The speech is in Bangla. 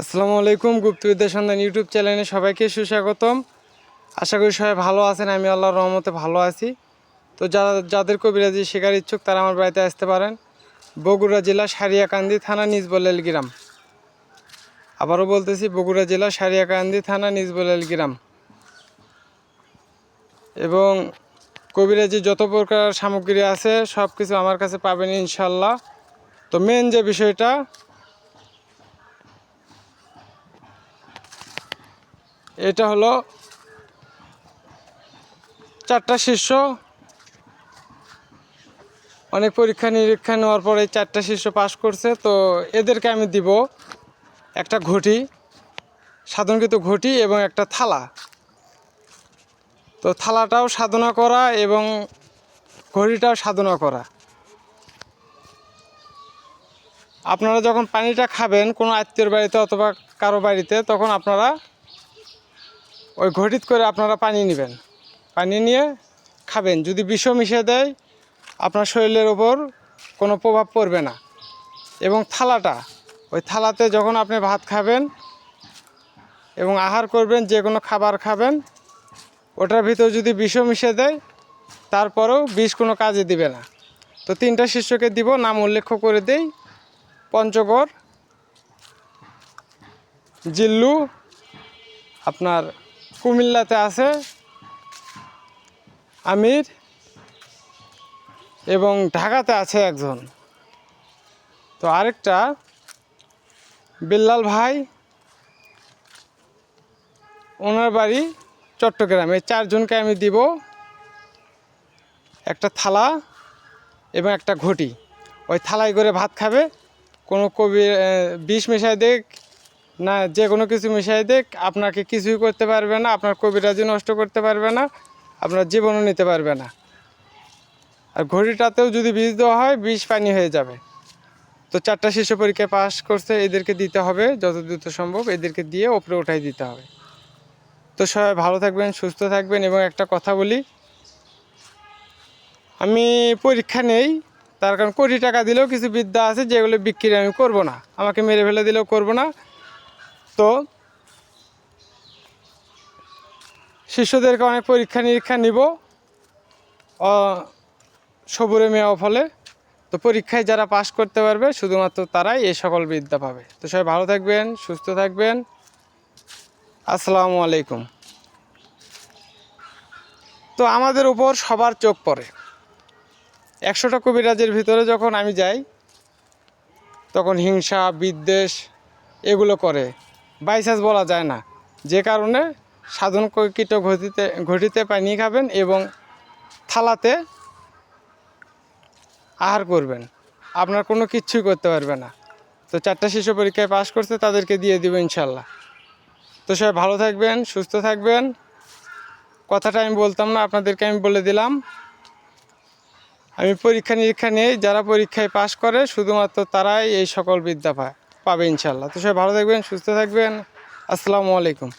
আসসালামু আলাইকুম গুপ্তবিদ্যা সন্ধান ইউটিউব চ্যানেলে সবাইকে সুস্বাগতম। আশা করি সবাই ভালো আছেন, আমি আল্লাহর রহমতে ভালো আছি। তো যারা, যাদের কবিরাজি শেখার ইচ্ছুক, তারা আমার বাড়িতে আসতে পারেন। বগুড়া জেলা সারিয়াকান্দি থানা নিজবলেল গ্রাম। আবারও বলতেছি, বগুড়া জেলা সারিয়াকান্দি থানা নিজবলেল গ্রাম। এবং কবিরাজি যত প্রকার সামগ্রী আছে সব কিছু আমার কাছে পাবেন ইনশাল্লাহ। তো মেন যে বিষয়টা এটা হলো চারটা শিষ্য। অনেক পরীক্ষা নিরীক্ষা নেওয়ার পরে চারটা শিষ্য পাশ করছে, তো এদেরকে আমি দিব একটা ঘটি, সাধনকৃত ঘটি এবং একটা থালা। তো থালাটাও সাধনা করা এবং ঘড়িটাও সাধনা করা। আপনারা যখন পানিটা খাবেন কোনো আত্মীয়র বাড়িতে অথবা কারও বাড়িতে, তখন আপনারা ওই ঘটিত করে আপনারা পানি নেবেন। পানি নিয়ে খাবেন। যদি বিষ মিশে দেয়, আপনার শরীরের ওপর কোনো প্রভাব পড়বে না। এবং থালাটা, ওই থালাতে যখন আপনি ভাত খাবেন এবং আহার করবেন, যে কোনো খাবার খাবেন, ওটার ভিতর যদি বিষ মিশে দেয়, তারপরেও বিষ কোনো কাজে দিবে না। তো তিনটা শিষ্যকে দিব, নাম উল্লেখ করে দেই। পঞ্চগড়, জিল্লু, আপনার কুমিল্লাতে আছে আমির এবং ঢাকাতে আছে একজন। তো আরেকটা বিল্লাল ভাই, ওনার বাড়ি চট্টগ্রামে। চারজনকে আমি দিব একটা থালা এবং একটা ঘটি। ওই থালায় করে ভাত খাবে, কোনো কবি বিষ মেশাই দেখ না যে কোনো কিছু মিশাই দেখ, আপনাকে কিছুই করতে পারবে না, আপনার কবিরাজি নষ্ট করতে পারবে না, আপনার জীবনও নিতে পারবে না। আর ঘড়িটাতেও যদি বীজ দেওয়া হয় বিষ পানি হয়ে যাবে। তো চারটা শিশু পরীক্ষায় পাশ করছে, এদেরকে দিতে হবে, যত দ্রুত সম্ভব এদেরকে দিয়ে ওপরে উঠাই দিতে হবে। তো সবাই ভালো থাকবেন, সুস্থ থাকবেন, এবং একটা কথা বলি। আমি পরীক্ষা নেই, তার কারণ কোটি টাকা দিলেও কিছু বিদ্যা আছে, যেগুলো বিক্রি আমি করব না। আমাকে মেরে ফেলে দিলেও করব না। তো শিশুদেরকে অনেক পরীক্ষা নিরীক্ষা নিব সবুরে মেয়া ফলে। তো পরীক্ষায় যারা পাশ করতে পারবে, শুধুমাত্র তারাই এই সকল বিদ্যা পাবে। তো সবাই ভালো থাকবেন, সুস্থ থাকবেন। আসসালামু আলাইকুম। তো আমাদের উপর সবার চোখ পড়ে। একশোটা কবিরাজের ভিতরে যখন আমি যাই, তখন হিংসা, বিদ্বেষ এগুলো করে। বাইচান্স বলা যায় না। যে কারণে সাধন কীট ঘটিতে ঘটিতে পানি খাবেন এবং থালাতে আহার করবেন। আপনার কোনো কিচ্ছুই করতে পারবে না। তো চারটা শিশু পরীক্ষায় পাশ করছে, তাদেরকে দিয়ে দিব ইনশাল্লাহ তো সবাই ভালো থাকবেন, সুস্থ থাকবেন। কথাটা আমি বলতাম না, আপনাদেরকে আমি বলে দিলাম। আমি পরীক্ষা নিরীক্ষা নেই যারা পরীক্ষায় পাশ করে, শুধুমাত্র তারাই এই সকল বিদ্যা পায়। পাবে ইনশাল্লাহ তো সবাই ভালো থাকবেন সুস্থ থাকবেন। আসসালামু আলাইকুম।